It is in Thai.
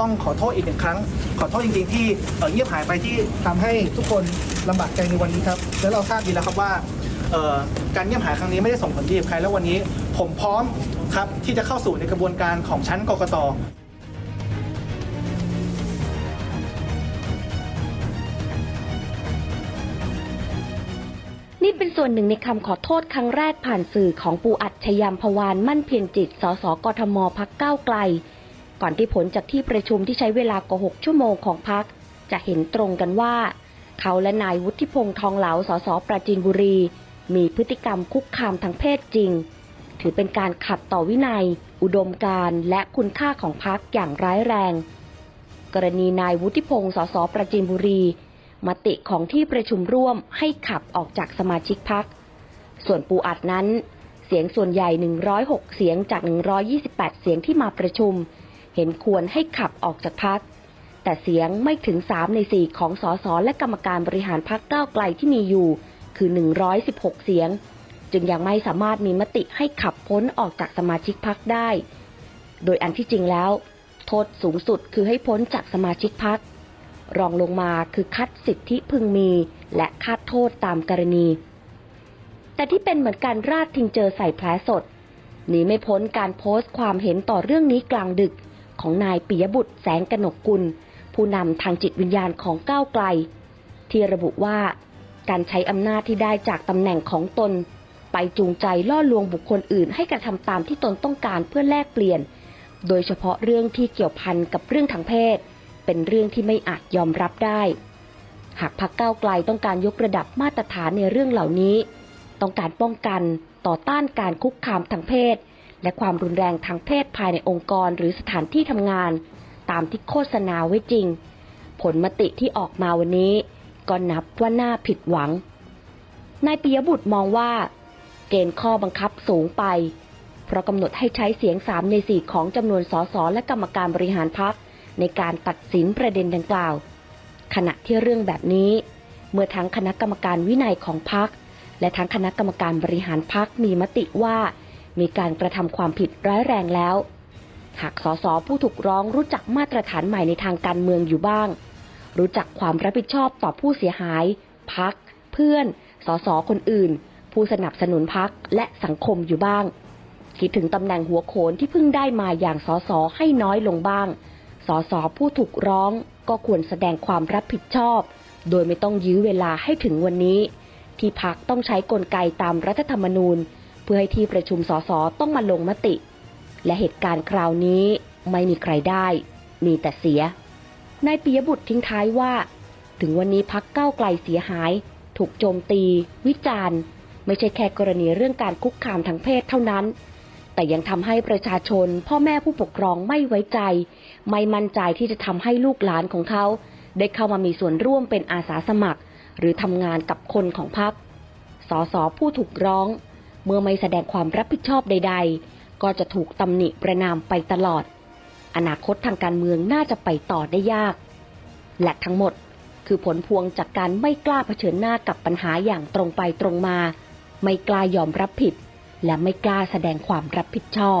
ต้องขอโทษอีกหนึ่งครั้ง ขอโทษจริงๆที่เเงียบหายไปที่ทำให้ทุกคนลำบากใจในวันนี้ครับ แล้วเราทราบดีแล้วครับว่าการเงียบหายครั้งนี้ไม่ได้ส่งผลดีกับใครแล้ววันนี้ ผมพร้อมครับที่จะเข้าสู่ในกระบวนการของชั้นกกตนี่เป็นส่วนหนึ่งในคำขอโทษครั้งแรกผ่านสื่อของปูอัดชยามพวานมั่นเพียรจิต สสกทมพักเก้าไกล ก่อนที่ผลจากที่ประชุมที่ใช้เวลากว่า 6 ชั่วโมงของพัก จะเห็นตรงกันว่า เขาและนายวุฒิพงษ์ทองเหลา สสปราจีนบุรี มีพฤติกรรมคุกคามทางเพศจริง ถือเป็นการขัดต่อวินัย อุดมการณ์และคุณค่าของพักอย่างร้ายแรง กรณีนายวุฒิพงษ์สสปราจีนบุรีมติของที่ประชุมร่วมให้ขับออกจากสมาชิกพัก ส่วนปูอัดนั้น เสียงส่วนใหญ่ 106 เสียงจาก 128 เสียงที่มาประชุม เห็นควรให้ขับออกจากพัก แต่เสียงไม่ถึง 3 ใน 4 ของสสและกรรมการบริหารพักก้าวไกลที่มีอยู่ คือ 116 เสียง จึงยังไม่สามารถมีมติให้ขับพ้นออกจากสมาชิกพักได้ โดยอันที่จริงแล้ว โทษสูงสุดคือให้พ้นจากสมาชิกพัก รองลงมาคือคัดสิทธิพึงมี และคาดโทษตามกรณี แต่ที่เป็นเหมือนการราดทิ้งเจอใส่แผลสดหนีไม่พ้นการโพสต์ความเห็นต่อเรื่องนี้กลางดึก ของนายปิยบุตรแสงกนกกุล ผู้นำทางจิตวิญญาณของก้าวไกล ที่ระบุว่า การใช้อำนาจที่ได้จากตำแหน่งของตน ไปจูงใจล่อลวงบุคคลอื่น ให้กระทำตามที่ตนต้องการเพื่อแลกเปลี่ยน โดยเฉพาะเรื่องที่เกี่ยวพันกับเรื่องทางเพศ เป็นเรื่องที่ไม่อาจยอมรับได้ หากพักก้าวไกลต้องการยกระดับมาตรฐานในเรื่องเหล่านี้ ต้องการป้องกันต่อต้านการคุกคามทางเพศ และความรุนแรงทางเพศภายในองค์กรหรือสถานที่ทำงาน ตามที่โฆษณาไว้จริง ผลมติที่ออกมาวันนี้ ก็นับว่าน่าผิดหวัง นายปิยบุตรมองว่า เกณฑ์ข้อบังคับสูงไป เพราะกำหนดให้ใช้เสียงสามในสี่ของจำนวนสสและกรรมการบริหารพักในการตัดสินประเด็นดังกล่าว ขณะที่เรื่องแบบนี้ เมื่อทั้งคณะกรรมการวินัยของพักและทั้งคณะกรรมการบริหารพักมีมติว่า มีการกระทำความผิดร้ายแรงแล้ว หากสสผู้ถูกร้องรู้จักมาตรฐานใหม่ในทางการเมืองอยู่บ้าง รู้จักความรับผิดชอบต่อผู้เสียหาย พัก เพื่อน สสคนอื่น ผู้สนับสนุนพักและสังคมอยู่บ้าง คิดถึงตำแหน่งหัวโขนที่เพิ่งได้มาอย่างสสให้น้อยลงบ้าง สสผู้ถูกร้องก็ควรแสดงความรับผิดชอบ โดยไม่ต้องยื้อเวลาให้ถึงวันนี้ ที่พักต้องใช้กลไกตามรัฐธรรมนูญ เพื่อให้ที่ประชุมสสต้องมาลงมติ และเหตุการณ์คราวนี้ไม่มีใครได้ มีแต่เสีย นายปิยบุตรทิ้งท้ายว่า ถึงวันนี้พักเก้าไกลเสียหาย ถูกโจมตี วิจารณ์ ไม่ใช่แค่กรณีเรื่องการคุกคามทางเพศเท่านั้น แต่ยังทำให้ประชาชน พ่อแม่ผู้ปกครองไม่ไว้ใจ ไม่มั่นใจที่จะทำให้ลูกหลานของเขา ได้เข้ามามีส่วนร่วมเป็นอาสาสมัคร หรือทำงานกับคนของพรรคสสผู้ถูกร้อง เมื่อไม่แสดงความรับผิดชอบใด ๆ ก็จะถูกตำหนิประนามไปตลอด อนาคตทางการเมืองน่าจะไปต่อได้ยาก และทั้งหมดคือผลพวงจากการไม่กล้าเผชิญหน้ากับปัญหาอย่างตรงไปตรงมา ไม่กล้ายอมรับผิด และไม่กล้าแสดงความรับผิดชอบ